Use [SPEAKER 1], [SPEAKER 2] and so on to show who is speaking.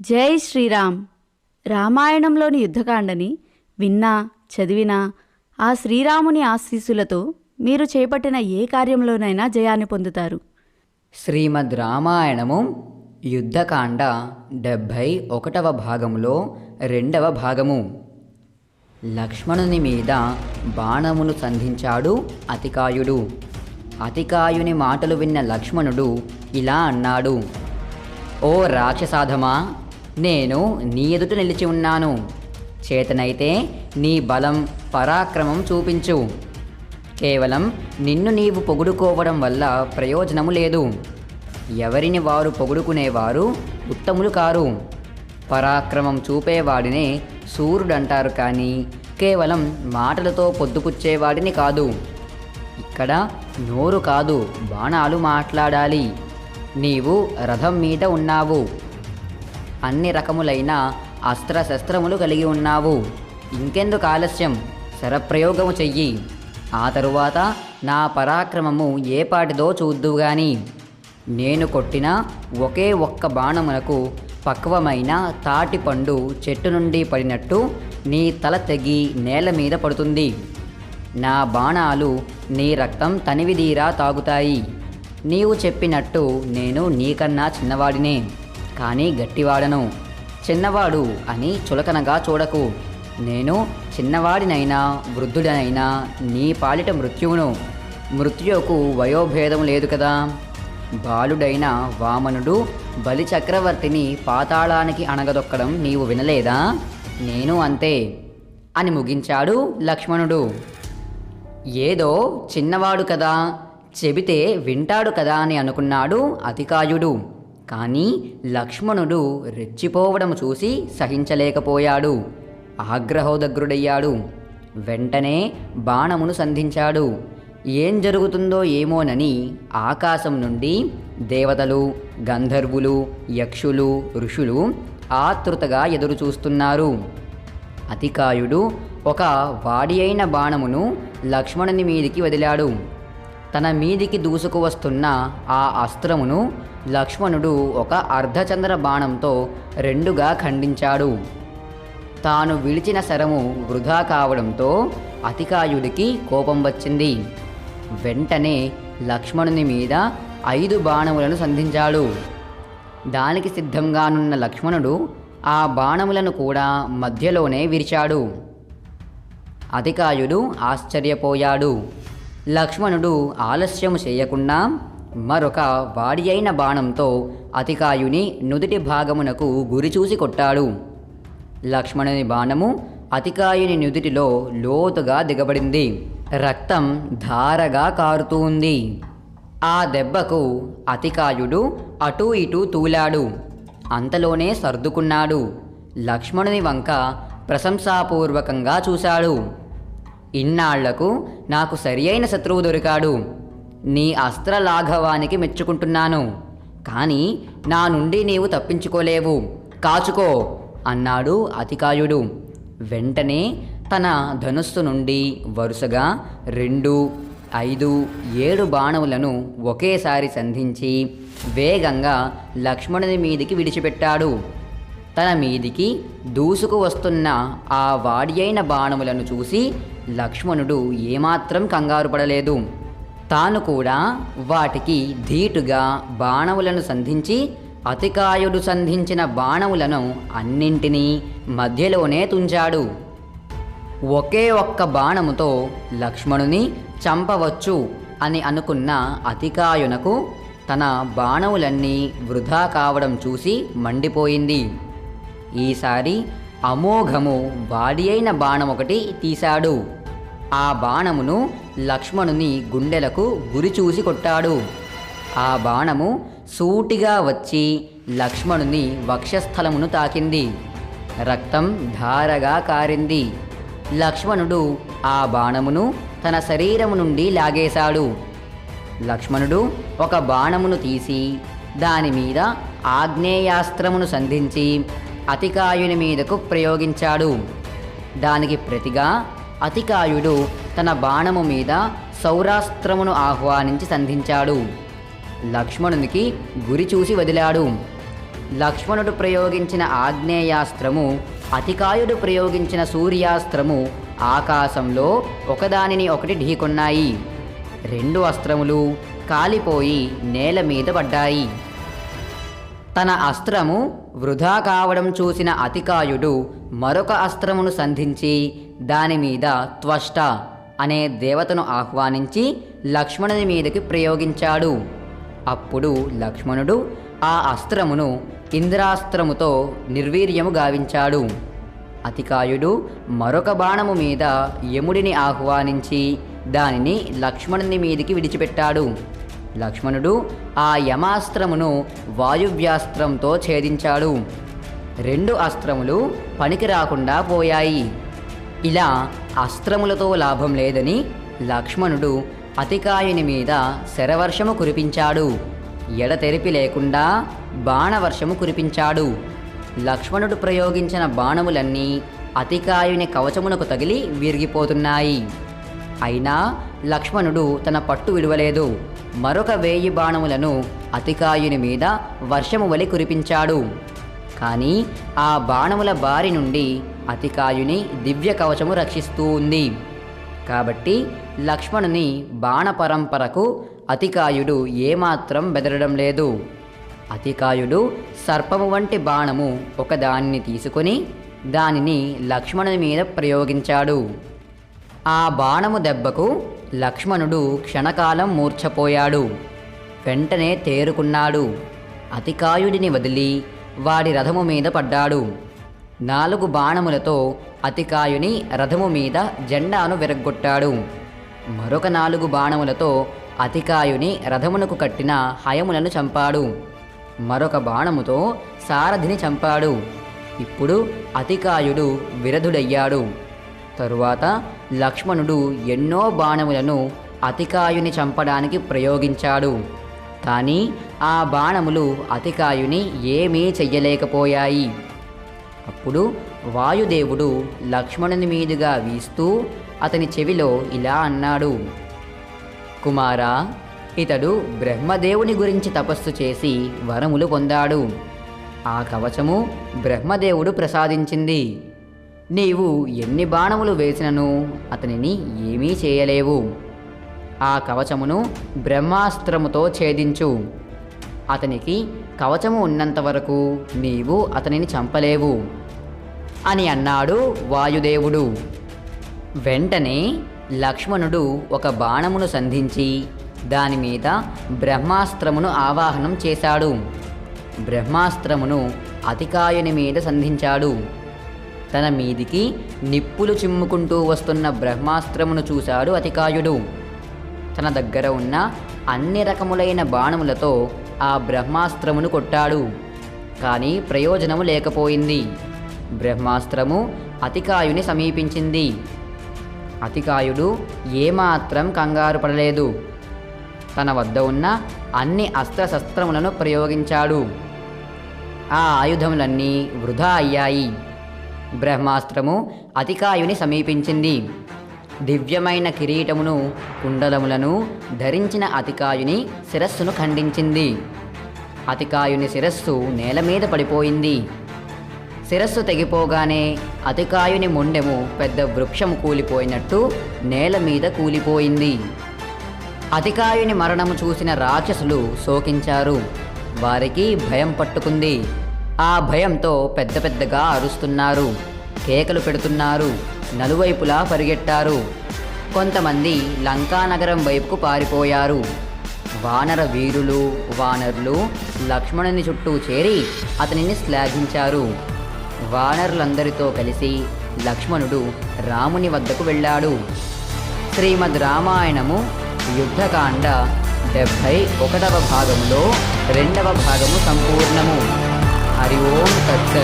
[SPEAKER 1] జై శ్రీరామ్. రామాయణంలోని యుద్ధకాండని విన్నా చదివినా ఆ శ్రీరాముని ఆశీస్సులతో మీరు చేపట్టిన ఏ కార్యంలోనైనా జయాన్ని పొందుతారు.
[SPEAKER 2] శ్రీమద్ రామాయణము యుద్ధకాండ డెబ్భై ఒకటవ భాగములో రెండవ భాగము. లక్ష్మణుని మీద బాణమును సంధించాడు అతికాయుడు. అతికాయుని మాటలు విన్న లక్ష్మణుడు ఇలా అన్నాడు ఓ రాక్షసాధమా నేను నీ ఎదుట నిలిచి ఉన్నాను. చేతనైతే నీ బలం పరాక్రమం చూపించు. కేవలం నిన్ను నీవు పొగుడుకోవడం వల్ల ప్రయోజనము లేదు. ఎవరిని వారు పొగుడుకునేవారు ఉత్తములు కారు. పరాక్రమం చూపేవాడినే సూర్యుడంటారు కానీ కేవలం మాటలతో పొద్దుపుచ్చేవాడిని కాదు. ఇక్కడ నోరు కాదు బాణాలు మాట్లాడాలి. నీవు రథం మీద ఉన్నావు. అన్ని రకములైన అస్త్రశస్త్రములు కలిగి ఉన్నావు. ఇంకెందుకు ఆలస్యం? శరప్రయోగము చెయ్యి. ఆ తరువాత నా పరాక్రమము ఏపాటిదో పాటిదో చూద్దువు గాని. నేను కొట్టిన ఒకే ఒక్క బాణమునకు పక్వమైన తాటిపండు చెట్టు నుండి పడినట్టు నీ తల తెగి నేల మీద పడుతుంది. నా బాణాలు నీ రక్తం తనివిదీరా తాగుతాయి. నీవు చెప్పినట్టు నేను నీకన్నా చిన్నవాడినే. కానీ గట్టివాడను. చిన్నవాడు అని చులకనగా చూడకు. నేను చిన్నవాడినైనా వృద్ధుడనైనా నీ పాలిట మృత్యువును. మృత్యువుకు వయోభేదం లేదు కదా. బాలుడైన వామనుడు బలి చక్రవర్తిని పాతాళానికి అణగదొక్కడం నీవు వినలేదా? నేను అంతే అని ముగించాడు లక్ష్మణుడు. ఏదో చిన్నవాడు కదా చెబితే వింటాడు కదా అని అనుకున్నాడు అధికాయుడు కానీ లక్ష్మణుడు రెచ్చిపోవడం చూసి సహించలేకపోయాడు. ఆగ్రహోదగ్రుడయ్యాడు. వెంటనే బాణమును సంధించాడు. ఏం జరుగుతుందో ఏమోనని ఆకాశం నుండి దేవతలు గంధర్వులు యక్షులు ఋషులు ఆతృతగా ఎదురుచూస్తున్నారు. అతికాయుడు ఒక వాడి అయిన బాణమును లక్ష్మణుని మీదికి వదిలాడు. తన మీదికి దూసుకు వస్తున్న ఆ అస్త్రమును లక్ష్మణుడు ఒక అర్ధచంద్ర బాణంతో రెండుగా ఖండించాడు. తాను విడిచిన శరము వృధా కావడంతో అతికాయుడికి కోపం వచ్చింది. వెంటనే లక్ష్మణుని మీద ఐదు బాణములను సంధించాడు. దానికి సిద్ధంగానున్న లక్ష్మణుడు ఆ బాణములను కూడా మధ్యలోనే విరిచాడు. అధికాయుడు ఆశ్చర్యపోయాడు. లక్ష్మణుడు ఆలస్యము చేయకుండా మరొక వాడి అయిన బాణంతో అతికాయుని నుదుటి భాగమునకు గురిచూసి కొట్టాడు. లక్ష్మణుని బాణము అతికాయుని నుదుటిలో లోతుగా దిగబడింది. రక్తం ధారగా కారుతూ ఉంది. ఆ దెబ్బకు అతికాయుడు అటూ ఇటూ తూలాడు. అంతలోనే సర్దుకున్నాడు. లక్ష్మణుని వంక ప్రశంసాపూర్వకంగా చూశాడు. ఇన్నాళ్ళకు నాకు సరి అయిన శత్రువు దొరికాడు. నీ అస్త్రలాఘవానికి మెచ్చుకుంటున్నాను. కానీ నా నుండి నీవు తప్పించుకోలేవు. కాచుకో అన్నాడు అతికాయుడు. వెంటనే తన ధనుస్సు నుండి వరుసగా రెండు ఐదు ఏడు బాణములను ఒకేసారి సంధించి వేగంగా లక్ష్మణుని మీదికి విడిచిపెట్టాడు. తన మీదికి దూసుకు వస్తున్న ఆ వాడియైన బాణములను చూసి లక్ష్మణుడు ఏమాత్రం కంగారు పడలేదు. తాను కూడా వాటికి ధీటుగా బాణములను సంధించి అతికాయుడు సంధించిన బాణములను అన్నింటినీ మధ్యలోనే తుంచాడు. ఒకే ఒక్క బాణముతో లక్ష్మణుని చంపవచ్చు అని అనుకున్న అతికాయునకు తన బాణములన్నీ వృధా కావడం చూసి మండిపోయింది. ఈసారి అమోఘము వాడి అయిన బాణం ఒకటి తీశాడు. ఆ బాణమును లక్ష్మణుని గుండెలకు గురి చూసి కొట్టాడు. ఆ బాణము సూటిగా వచ్చి లక్ష్మణుని వక్షస్థలమును తాకింది. రక్తం ధారగా కారింది. లక్ష్మణుడు ఆ బాణమును తన శరీరము నుండి లాగేశాడు. లక్ష్మణుడు ఒక బాణమును తీసి దాని మీద ఆగ్నేయాస్త్రమును సంధించి అతికాయుని మీదకు ప్రయోగించాడు. దానికి ప్రతిగా అతికాయుడు తన బాణము మీద సౌరాస్త్రమును ఆహ్వానించి సంధించాడు. లక్ష్మణునికి గురి చూసి వదిలాడు. లక్ష్మణుడు ప్రయోగించిన ఆగ్నేయాస్త్రము అతికాయుడు ప్రయోగించిన సూర్యాస్త్రము ఆకాశంలో ఒకదానిని ఒకటి ఢీకొన్నాయి. రెండు అస్త్రములు కాలిపోయి నేల మీద పడ్డాయి. తన అస్త్రము వృధా కావడం చూసిన అతికాయుడు మరొక అస్త్రమును సంధించి దాని మీద త్వష్ట అనే దేవతను ఆహ్వానించి లక్ష్మణుని మీదకి ప్రయోగించాడు. అప్పుడు లక్ష్మణుడు ఆ అస్త్రమును ఇంద్రాస్త్రముతో నిర్వీర్యము గావించాడు. అతికాయుడు మరొక బాణము మీద యముడిని ఆహ్వానించి దానిని లక్ష్మణుని మీదికి విడిచిపెట్టాడు. లక్ష్మణుడు ఆ యమాస్త్రమును వాయువ్యాస్త్రంతో ఛేదించాడు. రెండు అస్త్రములు పనికి రాకుండా పోయాయి. ఇలా అస్త్రములతో లాభం లేదని లక్ష్మణుడు అతికాయుని మీద శరవర్షము కురిపించాడు. ఎడతెరిపి లేకుండా బాణవర్షము కురిపించాడు. లక్ష్మణుడు ప్రయోగించిన బాణములన్నీ అతికాయుని కవచమునకు తగిలి విరిగిపోతున్నాయి. అయినా లక్ష్మణుడు తన పట్టు విడవలేదు. మరొక వేయి బాణములను అతికాయుని మీద వర్షము వలి కురిపించాడు. కానీ ఆ బాణముల బారి నుండి అతికాయుని దివ్య కవచము రక్షిస్తూ ఉంది. కాబట్టి లక్ష్మణుని బాణ పరంపరకు అతికాయుడు ఏమాత్రం బెదరడం లేదు. అతికాయుడు సర్పము వంటి బాణము ఒకదానిని తీసుకొని దానిని లక్ష్మణుని మీద ప్రయోగించాడు. ఆ బాణము దెబ్బకు లక్ష్మణుడు క్షణకాలం మూర్ఛపోయాడు. వెంటనే తేరుకున్నాడు. అతికాయుడిని వదిలి వాడి రథము మీద పడ్డాడు. నాలుగు బాణములతో అతికాయుని రథము మీద జెండాను విరగ్గొట్టాడు. మరొక నాలుగు బాణములతో అతికాయుని రథమునకు కట్టిన హయములను చంపాడు. మరొక బాణముతో సారథిని చంపాడు. ఇప్పుడు అతికాయుడు విరధుడయ్యాడు. తరువాత లక్ష్మణుడు ఎన్నో బాణములను అతికాయుని చంపడానికి ప్రయోగించాడు. కానీ ఆ బాణములు అతికాయుని ఏమీ చెయ్యలేకపోయాయి. అప్పుడు వాయుదేవుడు లక్ష్మణుని మీదుగా వీస్తూ అతని చెవిలో ఇలా అన్నాడు. కుమారా ఇతడు బ్రహ్మదేవుని గురించి తపస్సు చేసి వరములు పొందాడు. ఆ కవచము బ్రహ్మదేవుడు ప్రసాదించింది. నీవు ఎన్ని బాణములు వేసినను అతనిని ఏమీ చేయలేవు. ఆ కవచమును బ్రహ్మాస్త్రముతో ఛేదించు. అతనికి కవచము ఉన్నంత వరకు నీవు అతనిని చంపలేవు అని అన్నాడు వాయుదేవుడు. వెంటనే లక్ష్మణుడు ఒక బాణమును సంధించి దాని మీద బ్రహ్మాస్త్రమును ఆవాహనం చేశాడు. బ్రహ్మాస్త్రమును అతికాయుని మీద సంధించాడు. తన మీదికి నిప్పులు చిమ్ముకుంటూ వస్తున్న బ్రహ్మాస్త్రమును చూశాడు అతికాయుడు. తన దగ్గర ఉన్న అన్ని రకములైన బాణములతో ఆ బ్రహ్మాస్త్రమును కొట్టాడు. కానీ ప్రయోజనము లేకపోయింది. బ్రహ్మాస్త్రము అతికాయుని సమీపించింది. అతికాయుడు ఏమాత్రం కంగారు పడలేదు. తన వద్ద ఉన్న అన్ని అస్త్రశస్త్రములను ప్రయోగించాడు. ఆ ఆయుధములన్నీ వృధా అయ్యాయి. బ్రహ్మాస్త్రము అతికాయుని సమీపించింది. దివ్యమైన కిరీటమును కుండలములను ధరించిన అతికాయుని శిరస్సును ఖండించింది. అతికాయుని శిరస్సు నేల మీద పడిపోయింది. శిరస్సు తెగిపోగానే అతికాయుని మొండెము పెద్ద వృక్షము కూలిపోయినట్టు నేల మీద కూలిపోయింది. అతికాయుని మరణము చూసిన రాక్షసులు శోకించారు. వారికి భయం పట్టుకుంది. ఆ భయంతో పెద్ద పెద్దగా అరుస్తున్నారు. కేకలు పెడుతున్నారు. నలువైపులా పరిగెట్టారు. కొంతమంది లంకానగరం వైపుకు పారిపోయారు. వానర వీరులు వానరులు లక్ష్మణుని చుట్టూ చేరి అతనిని శ్లాఘించారు. వానరులందరితో కలిసి లక్ష్మణుడు రాముని వద్దకు వెళ్ళాడు. శ్రీమద్ రామాయణము యుద్ధకాండ డెబ్భై ఒకటవ భాగంలో రెండవ భాగము సంపూర్ణము. அறிவோம் கற்க